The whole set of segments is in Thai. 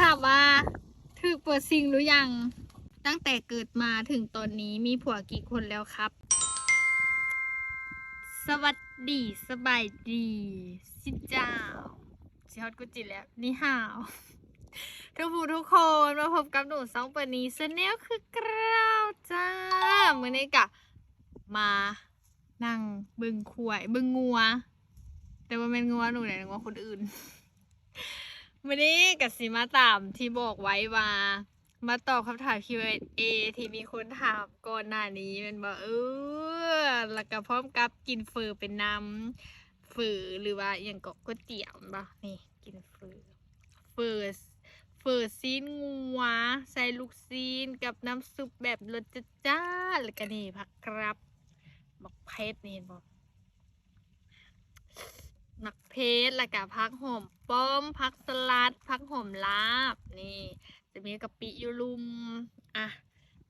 ถามว่าถูกเปิดซิงหรือยัง ตั้งแต่เกิดมาถึงตอนนี้มีผัวกี่คนแล้วครับ สวัสดีสบายดีสิเจ้าสิฮอตกุจิแล้วนี่ฮาวทุกผู้ทุกคนมาพบกับหนูสองปนีสเนลคือกราวจ้ามื่อนี้กะมานั่งบึงขวยบึงงัว แต่ว่าเป็นงัวหนูเนี่ยงัวคนอื่น วันนี้กับสิมาตามที่บอกไว้ว่า มาตอบคำถาม Q&A ที่มีคนถามก่อนหน้านี้เป็นบอกเออแล้วก็พร้อมกับกินเฟอเป็นน้ำเฟอหรือว่าอย่างก็ก๋วยเตี๋ยวบ่นี่กินเฟอเฟอเฟอซีนงัวใส่ลูกซีนกับน้ำซุปแบบรสจ้าแล้วก็นี่ผักครับบักเพชรนี่เห็นบอก มักเพชรแล้วก็พักหอมป้อมพักสลัด พักหอมลาบ นี่ จะมีกะปิอยูลุม อะ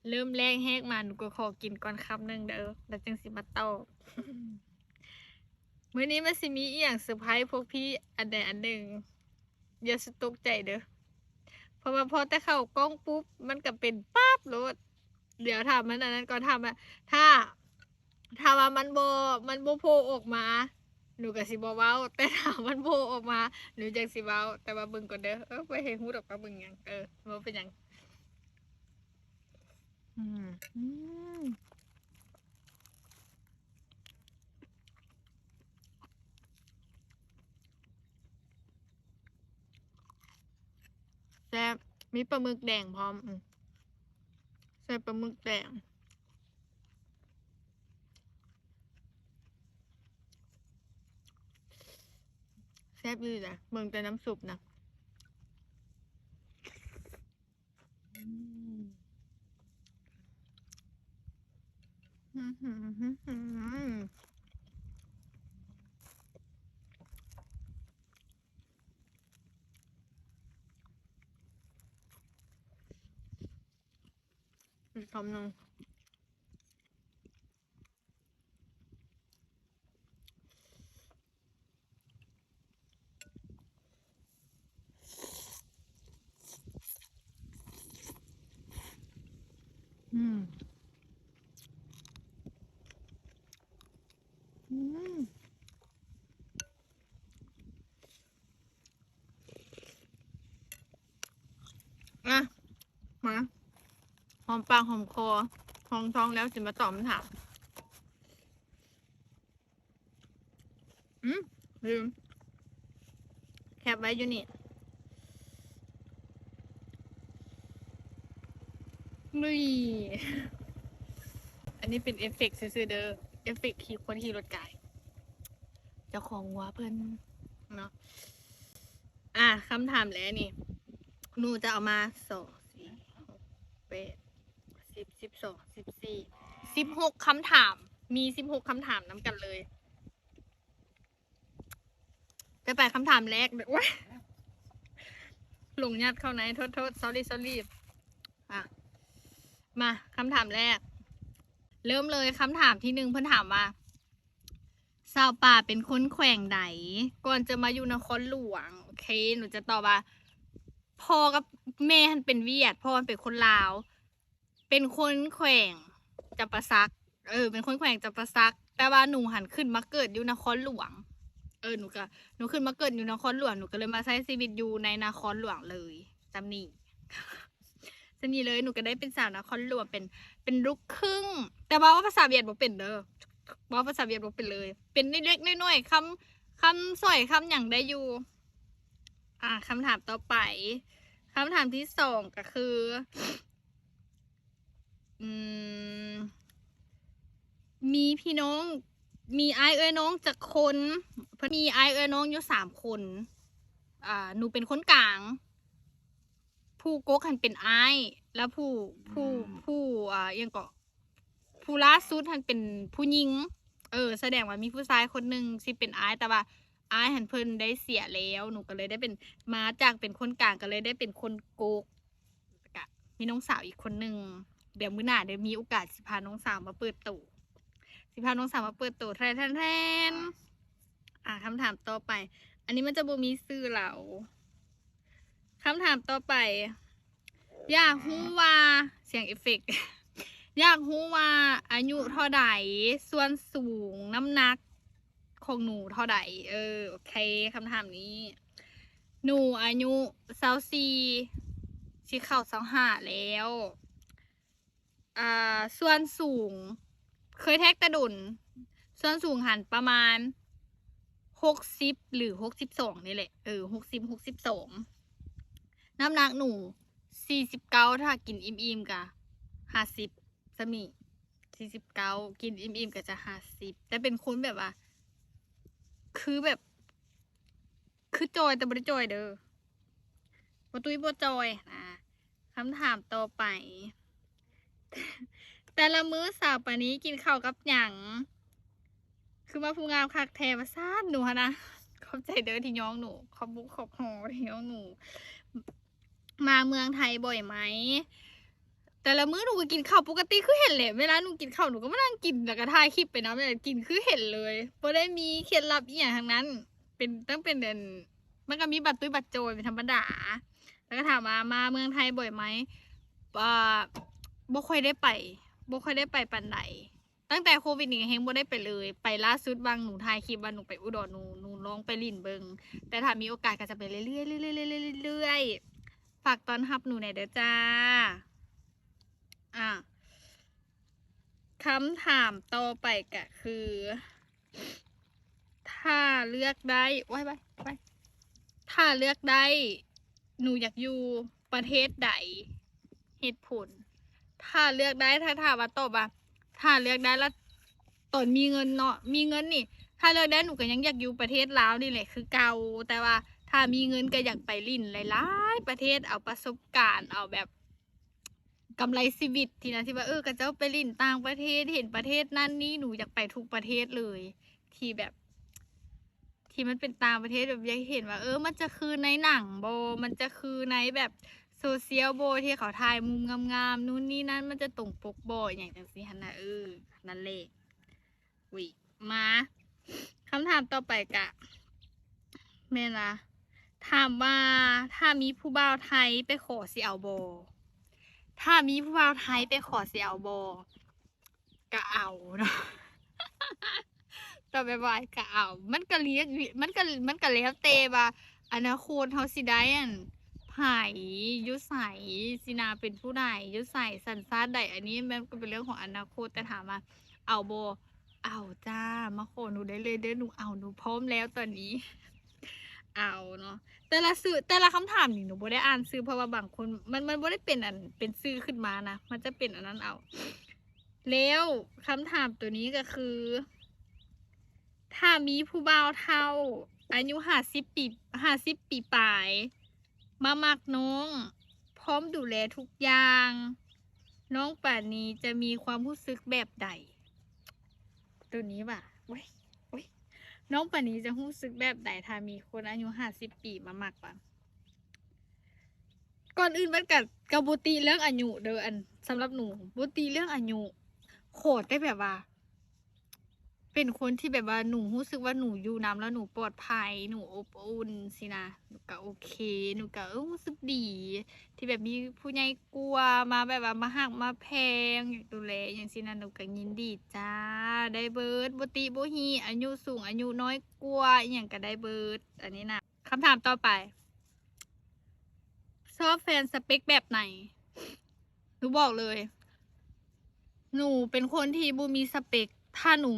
เริ่มแรกแหกมาหนูก็ขอกินก่อนคำหนึ่งเด้อแล้วจึงสิมาตอบมื้อนี้มันสิมีอีหยังเซอร์ไพรส์พวกพี่อันใดอันหนึ่งอย่าสตุกใจเด้อเพราะว่าพอแต่เข้ากล้องปุ๊บ มันก็เป็นปั๊บโลดเดี๋ยวถามมันอันนั้นก่อนทำอะถ้าถ้าว่ามันโบมันโบโผล่ออกมา หนูกับสิบเว้า แต่ถามมันโผล่ออกมา หนูจังสิเว้า แต่ว่าเบิ่งก่อนเด้อเออไปเห็นฮู้ดอกว่าเบิ่งหยังเออว่าเป็นหยังอืมอืมแซ่บมีปลาหมึกแดงพร้อม ใส่ปลาหมึกแดง แซ่บอยู่นะเบิ่งแต่น้ำซุปนะอีกคำหนึ่ง อะมาหอมปากหอมคอหอมท้องแล้วจะมาตอบคำถามอืมลืมแคปไว้อยู่นี่นี่อันนี้เป็นเอฟเฟกต์ซื่อๆเด้อเอฟเฟกต์ขี่คนขี่รถไก่เจ้าของวัวเพิ่นเนาะอะคำถามแล้วนี่ หนูจะเอามาสองสี่หกแปดสิบสิบสองสิบสี่สิบหกคำถาม มีสิบหกคำถามน้ำกันเลยจะไปคำถามแรกเดี๋ยวว้าหลงยัดเข้าไหนโทษโทษ sorry sorry อะ มาคำถามแรก เริ่มเลยคำถามที่หนึ่งเพื่อนถามว่าสาวป่าเป็นคนแขวงไหนก่อนจะมาอยู่นครหลวง โอเค หนูจะตอบว่า พ่อกับแม่หันเป็นเวียดพ่อมันเป็นคนลาว เป็นคนแขวงจำปาซัก เออ เป็นคนแขวงจำปาซัก แต่ว่าหนูหันขึ้นมาเกิดอยู่นครหลวง เออหนูก็หนูขึ้นมาเกิดอยู่นครหลวงหนูก็เลยมาใช้ชีวิตอยู่ในนครหลวงเลยจำนี่จะนี่เลยหนูก็ได้เป็นสาวนครหลวงเป็นเป็นลูกครึ่ง แต่ว่าภาษาเวียดบ่เป็นเด้อว่าภาษาเวียดบ่เป็นเลย เป็นเล็กๆน้อยๆคำคำสอยคำอย่างได้อยู่ อ่าคำถามต่อไปคำถามที่สองก็คือ อืม มีพี่น้อง มีไอายเอ้ยน้องจากคนเพิ่นมีไอายเอ้ยน้องอยู่สามคน อ่า หนูเป็นคนกลาง ผู้โกกหันเป็นไอายแล้วผู้ผู้ผู้อ่ายังก็ผู้ล่าสุดหันเป็นผู้หญิง เออ แสดงว่ามีผู้ชายคนหนึ่งที่เป็นไอายแต่ว่าไอายหันเพิ่นได้เสียแล้วหนูก็เลยได้เป็นมาจากเป็นคนกลางก็เลยได้เป็นคนโกกก็มีน้องสาวอีกคนหนึ่งเดี๋ยวมื้อหน้าเดี๋ยวมีโอกาสสิพาน้องสาวมาเปิดตู้สิพาน้องสาวมาเปิดตู้แทนแทนแทนอ่าคำถามต่อไป อันนี้มันจะบ่มีชื่อเราคำถามต่อไป อยากฮู้ว่าเสียงเอฟเฟกต์อยากฮู้ว่าอายุเท่าใดส่วนสูงน้ำหนัก ของหนูเท่าใดเออโอเคคำถามนี้ หนูอายุเซาซีชิเข้าเซาห้าแล้วอ่าส่วนสูง เคยแท็กตะดุนส่วนสูงหันประมาณหกสิบหรือหกสิบสองนี่แหละเออหกสิบหกสิบสองน้ำหนักหนูสี่สิบเก้าถ้ากินอิ่มๆกะห้าสิบสมีสี่สิบเก้ากินอิ่มๆก็จะห้าสิบแต่เป็นคนแบบว่า คือแบบ คือจอยแต่บริจอยเด้อบ่ตุ้ยบ่จอยนะคำถามต่อไป แต่ละมื้อสาวปานี้กินข้าวกับหยังคือมาผู้งามคักแทมาซานหนูนนะ ขอบใจเด้อที่ย้องหนู ขอบบุกขอบหอที่ย้องหนู มาเมืองไทยบ่อยไหม แต่ละมื้อหนูก็กินข้าวปกติคือเห็นแหละเวลาหนูกินข้าวหนูก็มานั่งกินแล้วก็ถ่ายคลิปไปนะแบบกินคือเห็นเลยบ่ได้มีเคล็ดลับอีหยังทั้งนั้น เป็นต้องเป็นเดือนมันก็มีบัตรตุ้ยบัตรโจยเป็นธรรมดา แล้วก็ถามว่ามาเมืองไทยบ่อยไหมอ่าบ่ค่อยได้ไปบ่ค่อยได้ไปปันใดตั้งแต่โควิดนี่เฮงบ่ได้ไปเลย ไปล่าสุดบางหนูถ่ายคลิปว่าหนูไปอุดรหนูหนูลองไปลินเบิงแต่ถ้ามีโอกาสก็จะไปเรื่อยๆเรื่อยๆเรื่อยๆๆฝากตอนรับหนูหน่อยเด้อจ้า อะคำถามต่อไปก็คือ ถ้าเลือกได้ไว้ไว้ไว้ถ้าเลือกได้ หนูอยากอยู่ประเทศใดเหตุผล ถ้าเลือกได้ถ้าถามว่าตอบอะถ้าเลือกได้แล้วตอนมีเงินเนาะมีเงินนี่ ถ้าเลือกได้หนูก็ยังอยากอยู่ประเทศลาวนี่แหละคือเก่าแต่ว่าถ้ามีเงินก็อยากไปลิ่นหลายๆประเทศเอาประสบการณ์เอาแบบ กำไรชีวิตทีนะที่ว่าเออก็จะไปลิ่นต่างประเทศเห็นประเทศนั่นนี่หนูอยากไปทุกประเทศเลย ที่แบบ ที่มันเป็นต่างประเทศแบบอยากเห็นว่า เออ มันจะคือในหนังโบ มันจะคือในแบบโซเชียลโบที่เขาถ่ายมุมงามๆนู่นนี่นั่นมันจะตรงปกโบอย่างจังสิฮันนะเออนั่นเลยวิมาคำถามต่อไปกะแม่นะถามว่าถ้ามีผู้บ่าวไทยไปขอสิเอาโบ ถ้ามีผู้บ่าวไทยไปขอสิเอาโบก็เอาเนาะต่อไปบายก็เอา มันก็เลี้ยงมันก็มันก็แล้วแต่ว่าอนาคตเฮาสิได้อันไผยุใสสินาเป็นผู้ใดยุใสสันซาดใดอันนี้มันก็เป็นเรื่องของอนาคตแต่ถามว่าเอาโบเอาจ้ามาขอหนูได้เลยเด้อหนูเอาหนูพร้อมแล้วตอนนี้ เอาเนาะแต่ละสื่อแต่ละคำถามนี่หนูบ่ได้อ่านซื้อเพราะว่าบางคนมันมันบ่ได้เป็นอันเป็นซื้อขึ้นมานะมันจะเป็นอันนั้นเอา แล้วคำถามตัวนี้ก็คือ ถ้ามีผู้บ่าวเท่า อายุห้าสิบปีห้าสิบปีปลาย มามักน้อง พร้อมดูแลทุกอย่าง น้องป่านนี้จะมีความรู้สึกแบบใด ตัวนี้ว่ะเว้ยเว้ย น้องปานนี้จะรู้สึกแบบใดถ้ามีคนอายุห้าสิบปีมามักป่ะก่อนอื่นมันกัดกับบุตีเรื่องอายุเด้ออันสำหรับหนูบุตีเรื่องอายุโคตรได้แบบว่า เป็นคนที่แบบว่าหนูรู้สึกว่าหนูอยู่น้ำแล้วหนูปลอดภัย หนูอบอุ่นสินะหนูก็โอเค หนูก็เออรู้สึกดี ที่แบบมีผู้ใหญ่กลัวมาแบบว่ามาหักมาแพงอยากดูแลอย่างสินะหนูก็ยินดีจ้า ได้เบิร์ดบติบุฮีอายุสูงอายุน้อยกว่าอย่างก็ได้เบิร์ดอันนี้นะคำถามต่อไป ชอบแฟนสเปคแบบไหนหนูบอกเลย หนูเป็นคนที่บูมีสเปคถ้าหนู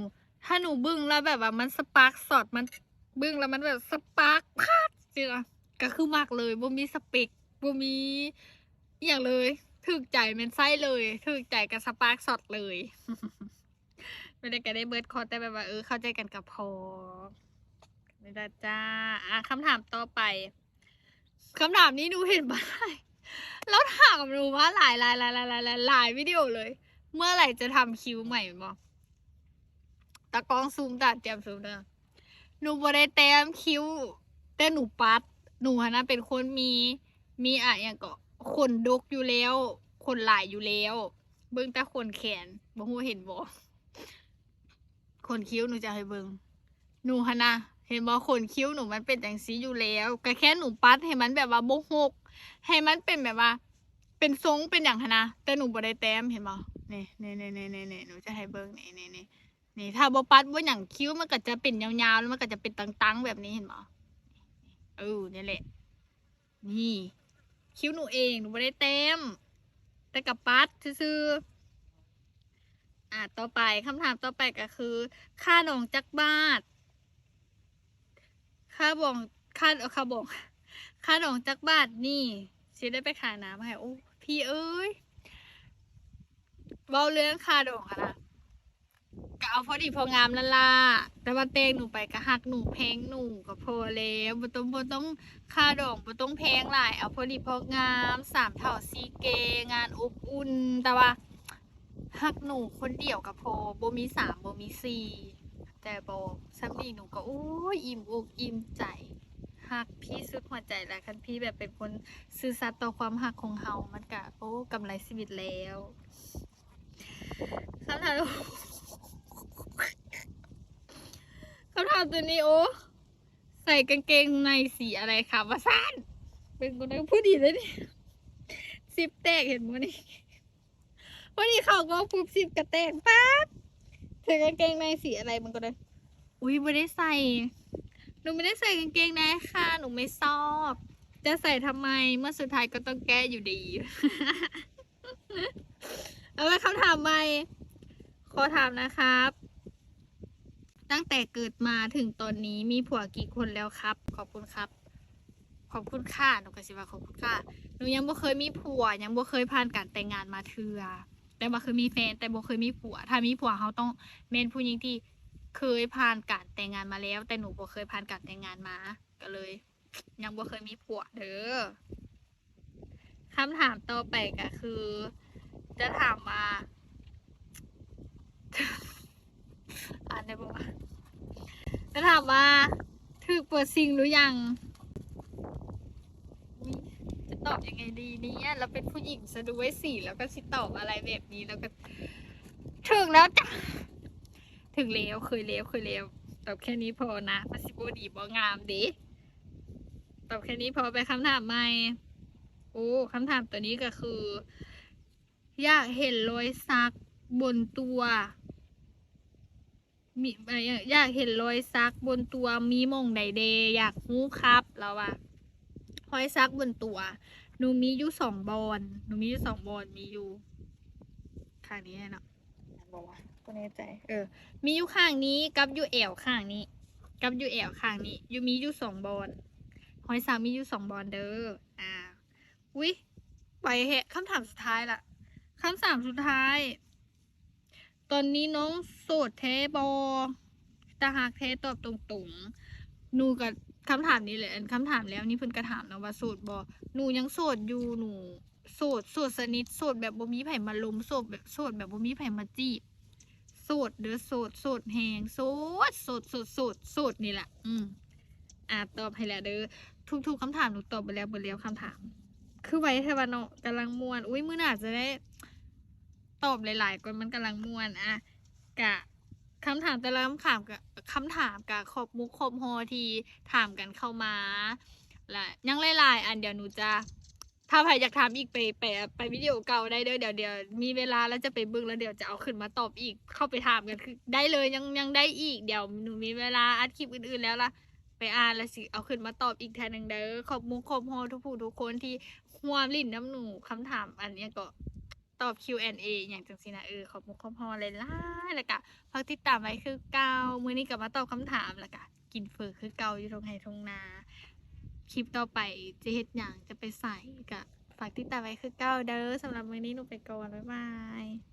ถ้าหนูบึ้งแล้วแบบว่ามันสปาร์กสอดมันบึ้งแล้วมันแบบสปาร์กพาดจริงอะก็คือมากเลยบูมีสเปคบูมีอย่างเลยถึกใจเป็นไส้เลยถึกใจกับสปาร์กสอดเลยไม่ได้กันได้เบิร์ดคอร์แต่แบบว่าเออเข้าใจกันกับพอไม่ได้จ้าอะคำถามต่อไปคำถามนี้หนูเห็นมาหลาแล้วถามหนูว่าหลายหลายหลายหลายหลายหลายหลายวิดีโอเลย เมื่อไหร่จะทำคิวใหม่บอก ตากล้องซูมตัดเตรียมซูมเด้อหนูบ่ได้แต้มคิ้ว แต่หนูปัด หนูอะนะเป็นคนมีมีอะอย่างก็ขนดกอยู่แล้วขนหลายอยู่แล้ว เบิ่งแต่ขนแขนบ่ฮู้เห็นบ่ขนคิ้วหนูจะให้เบิ่งหนูฮะนะเห็นบ่ขนคิ้วหนูมันเป็นจังสีอยู่แล้วก็แค่หนูปัดให้มันแบบว่าบ่หกให้มันเป็นแบบว่า เป็นทรงเป็นอย่างหั้นนะแต่หนูบ่ได้แต้มเห็นบ่นี่นี่นี่นี่นี่นี่หนูจะให้เบิ่งนี่นี่นี่ นี่ถ้าบปัดบ่อย่างคิ้วมันก็จะเป็นยาวๆแล้วมันก็จะเป็นตังๆแบบนี้เห็นบ่เออนี่แหละ นี่ คิ้วหนูเองหนูบ่ได้แต้มแต่กับปัดซื่อๆอะต่อไปคำถามต่อไปก็คือ ค่าหนองจักบาท ค่าบ่องค่าเออค่าบ่องค่าหนองจักบาทนี่สิได้ไปขายน้ำให้โอ้พี่เอ้ยเบาเรื่องค่าดองอะนะ ก็เอาพอดีพองามละล่ะแต่ว่าเตงหนูไปก็หักหนูแพงหนูก็พอแล้วบ่ต้องบ่ต้องค่าดองบ่ต้องแพงหลาย เอาพอดีพองามสามเท่าซีเก งานอบอุ่น แต่ว่าหักหนูคนเดียวก็พอบ่มีสามบ่มีสี่แต่บอกซ้ำนี่หนูก็โอ้ยอิ่มอกอิ่มใจหักพี่สุดหัวใจแหละคันพี่แบบเป็นคนซื่อสัตย์ต่อความหักของเฮามันกะโอ้กำไรชีวิตแล้วคำถาม คำถามตัวนี้โอ้ใส่กางเกงในสีอะไรคะวาซานเป็นคนนึงพูดดีเลยนี่สิบแตกเห็นมั้ยนี่วันนี้เขาก็ปุ๊บสิบกระแตกปั๊บใส่กางเกงในสีอะไรมันก็เลยอุ้ยไม่ได้ใส่ หนูไม่ได้ใส่กางเกงในค่ะ หนูไม่ชอบ จะใส่ทำไม เมื่อสุดท้ายก็ต้องแก้อยู่ดี เอาไปคำถามใหม่ขอถามนะครับ ตั้งแต่เกิดมาถึงตอนนี้มีผัวกี่คนแล้วครับ ขอบคุณครับ ขอบคุณค่ะหนูกสิว่าขอบคุณค่ะหนูยังบ่เคยมีผัว ยังบ่เคยผ่านการแต่งงานมาเทือแต่ว่าเคยมีแฟนแต่บ่เคยมีผัว ถ้ามีผัวเขาต้องเมนผู้หญิงที่เคยผ่านการแต่งงานมาแล้ว แต่หนูบ่เคยผ่านการแต่งงานมาก็เลย ยังบ่เคยมีผัวเด้อคำถามต่อไปก็คือ จะถามว่า อ่านได้บ่วะ จะถามว่าถูกเปิดซิงหรือยัง จะตอบยังไงดีเนี่ยเราเป็นผู้หญิงซะด้วยสิแล้วก็สิตอบอะไรแบบนี้แล้วก็ถึงแล้วจ้ะถึงแล้วเคยแล้วเคยแล้วตอบแค่นี้พอนะมาสิโบดีบองามดิตอบแค่นี้พอไปคำถามใหม่โอ้คำถามตัวนี้ก็คือ อยากเห็นรอยสักบนตัว มีอะไรอย่างอยากเห็นรอยสักบนตัวมีหมองใดเดอยากรู้ครับแล้วว่ารอยสักบนตัวหนูมีอยู่สองบอลหนูมีอยู่สองบอลมีอยู่ข้างนี้เนาะบอกว่าก็แน่ใจ เออ มีอยู่ข้างนี้กับอยู่แอวข้างนี้ กับอยู่แอวข้างนี้อยู่มีอยู่สองบอลหอยสังมีอยู่สองบอลเด้ออ่าวิไปเหะคำถามสุดท้ายละคำถามสุดท้าย ตอนนี้น้องโสดแท้บอตาหากแท้ตอบตรงๆหนูกับคำถามนี้แหละคำถามแล้วนี่เพิ่นกระถามนะว่าโสดบอหนูยังโสดอยู่หนูโสดโสดสนิทโสดแบบบ่มีไผมาลุมโสดแบบโสดแบบบ่มีไผมาจีบโสดเด้อโสดโสดแหงโสดโสดโสดโสดโสดนี่แหละอืมอ่าตอบให้แล้วเด้อทุกๆคำถามหนูตอบไปแล้วหมดแล้วคำถาม คือไว้เทวาเนาะกำลังมวนอุ้ยมื้อหน้าจะได้ ตอบหลายๆคนมันกำลังมวนอะกะคำถามแต่ละคำถามกะคำถามกะขอบมุกขอบฮอทีถามกันเข้ามาและยังหลายๆอันเดี๋ยวหนูจะถ้าใครอยากถามอีกไปไปไปวิดีโอเก่าได้เด้อเดี๋ยวเดี๋ยวมีเวลาแล้วจะไปบิ่งแล้วเดี๋ยวจะเอาขึ้นมาตอบอีกเข้าไปถามกันคือได้เลยยังยังได้อีกเดี๋ยวหนูมีเวลาอัดคลิปอื่นๆแล้วล่ะไปอ่านแล้วสิเอาขึ้นมาตอบอีกแทนหนึ่งเด้อขอบมุกขอบฮอทุกผู้ทุกคนที่ห่วมลิ่นน้ำหนูคำถามอันนี้ก็ ตอบ Q&A อย่างจังสินะเออขอบมุกขอบพอเลยล่ะแล้วก็พักติดตามไว้คือเก่ามื้อนี้กับมาตอบคำถามแล้วก็กินเฟอคือเก่าอยู่ตรงไหนตรงนา คลิปต่อไปจะเฮ็ดหยังจะไปใส่ก็ฝากติดตามไว้คือเก่าเด้อสำหรับมื้อนี้หนูไปก่อนบ๊ายบาย